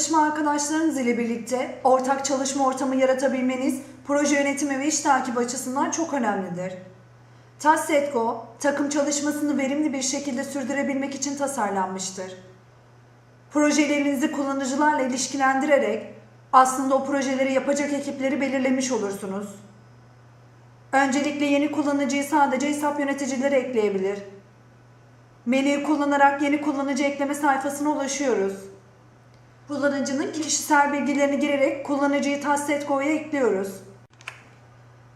çalışma arkadaşlarınız ile birlikte ortak çalışma ortamı yaratabilmeniz proje yönetimi ve iş takibi açısından çok önemlidir. TASSETCO, takım çalışmasını verimli bir şekilde sürdürebilmek için tasarlanmıştır. Projelerinizi kullanıcılarla ilişkilendirerek aslında o projeleri yapacak ekipleri belirlemiş olursunuz. Öncelikle yeni kullanıcıyı sadece hesap yöneticileri ekleyebilir. Menüyü kullanarak yeni kullanıcı ekleme sayfasına ulaşıyoruz. Kullanıcının kişisel bilgilerini girerek kullanıcıyı TASSETCO'ya ekliyoruz.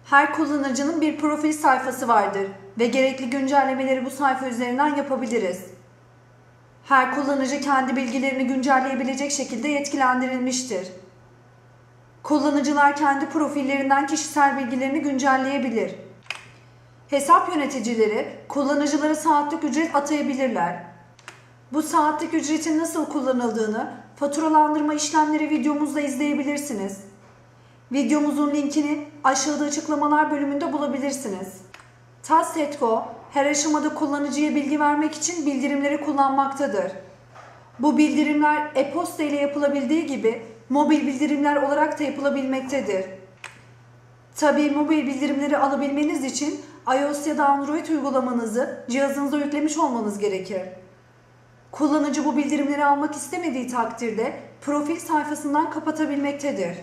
Her kullanıcının bir profil sayfası vardır ve gerekli güncellemeleri bu sayfa üzerinden yapabiliriz. Her kullanıcı kendi bilgilerini güncelleyebilecek şekilde yetkilendirilmiştir. Kullanıcılar kendi profillerinden kişisel bilgilerini güncelleyebilir. Hesap yöneticileri kullanıcılara saatlik ücret atayabilirler. Bu saatlik ücretin nasıl kullanıldığını faturalandırma işlemleri videomuzda izleyebilirsiniz. Videomuzun linkini aşağıda açıklamalar bölümünde bulabilirsiniz. TASSETCO her aşamada kullanıcıya bilgi vermek için bildirimleri kullanmaktadır. Bu bildirimler e-posta ile yapılabildiği gibi mobil bildirimler olarak da yapılabilmektedir. Tabii mobil bildirimleri alabilmeniz için iOS ya da Android uygulamanızı cihazınıza yüklemiş olmanız gerekir. Kullanıcı bu bildirimleri almak istemediği takdirde profil sayfasından kapatabilmektedir.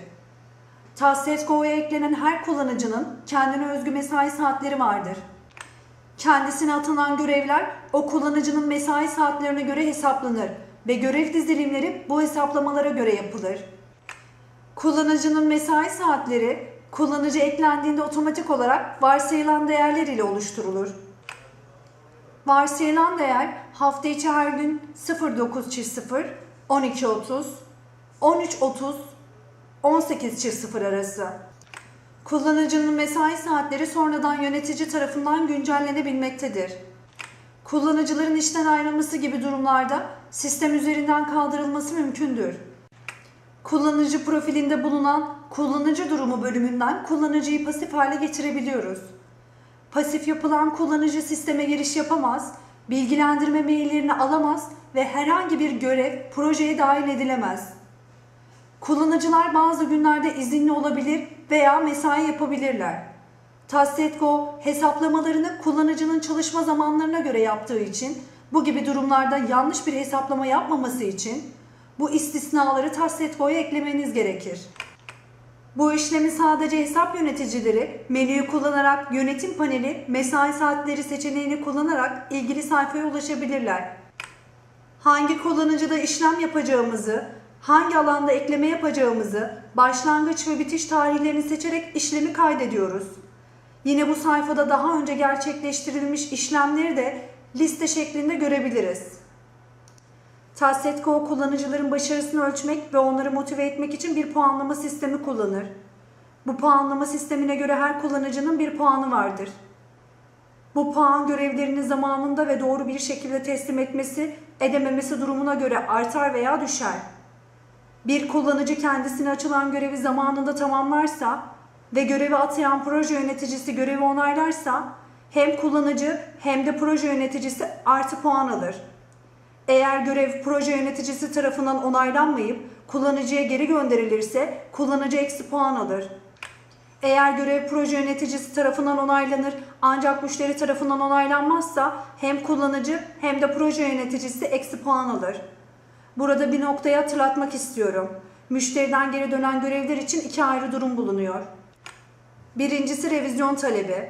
TASSETCO'ya eklenen her kullanıcının kendine özgü mesai saatleri vardır. Kendisine atanan görevler o kullanıcının mesai saatlerine göre hesaplanır ve görev dizilimleri bu hesaplamalara göre yapılır. Kullanıcının mesai saatleri kullanıcı eklendiğinde otomatik olarak varsayılan değerler ile oluşturulur. Varsayılan değer hafta içi her gün 09.00, 12.30, 13.30, 18.00 arası. Kullanıcının mesai saatleri sonradan yönetici tarafından güncellenebilmektedir. Kullanıcıların işten ayrılması gibi durumlarda sistem üzerinden kaldırılması mümkündür. Kullanıcı profilinde bulunan kullanıcı durumu bölümünden kullanıcıyı pasif hale getirebiliyoruz. Pasif yapılan kullanıcı sisteme giriş yapamaz, bilgilendirme maillerini alamaz ve herhangi bir görev projeye dahil edilemez. Kullanıcılar bazı günlerde izinli olabilir veya mesai yapabilirler. TASSETCO hesaplamalarını kullanıcının çalışma zamanlarına göre yaptığı için bu gibi durumlarda yanlış bir hesaplama yapmaması için bu istisnaları TASSETCO'ya eklemeniz gerekir. Bu işlemi sadece hesap yöneticileri menüyü kullanarak yönetim paneli mesai saatleri seçeneğini kullanarak ilgili sayfaya ulaşabilirler. Hangi kullanıcıda işlem yapacağımızı, hangi alanda ekleme yapacağımızı, başlangıç ve bitiş tarihlerini seçerek işlemi kaydediyoruz. Yine bu sayfada daha önce gerçekleştirilmiş işlemleri de liste şeklinde görebiliriz. TASSETCO kullanıcıların başarısını ölçmek ve onları motive etmek için bir puanlama sistemi kullanır. Bu puanlama sistemine göre her kullanıcının bir puanı vardır. Bu puan görevlerini zamanında ve doğru bir şekilde teslim etmesi, edememesi durumuna göre artar veya düşer. Bir kullanıcı kendisine açılan görevi zamanında tamamlarsa ve görevi atayan proje yöneticisi görevi onaylarsa hem kullanıcı hem de proje yöneticisi artı puan alır. Eğer görev proje yöneticisi tarafından onaylanmayıp kullanıcıya geri gönderilirse kullanıcı eksi puan alır. Eğer görev proje yöneticisi tarafından onaylanır ancak müşteri tarafından onaylanmazsa hem kullanıcı hem de proje yöneticisi eksi puan alır. Burada bir noktayı hatırlatmak istiyorum. Müşteriden geri dönen görevler için iki ayrı durum bulunuyor. Birincisi revizyon talebi.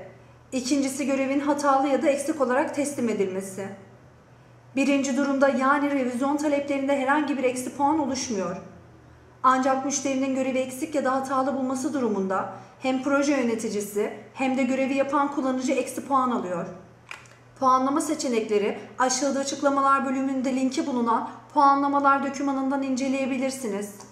İkincisi görevin hatalı ya da eksik olarak teslim edilmesi. Birinci durumda yani revizyon taleplerinde herhangi bir eksi puan oluşmuyor. Ancak müşterinin görevi eksik ya da hatalı bulması durumunda hem proje yöneticisi hem de görevi yapan kullanıcı eksi puan alıyor. Puanlama seçenekleri aşağıda açıklamalar bölümünde linki bulunan puanlamalar dokümanından inceleyebilirsiniz.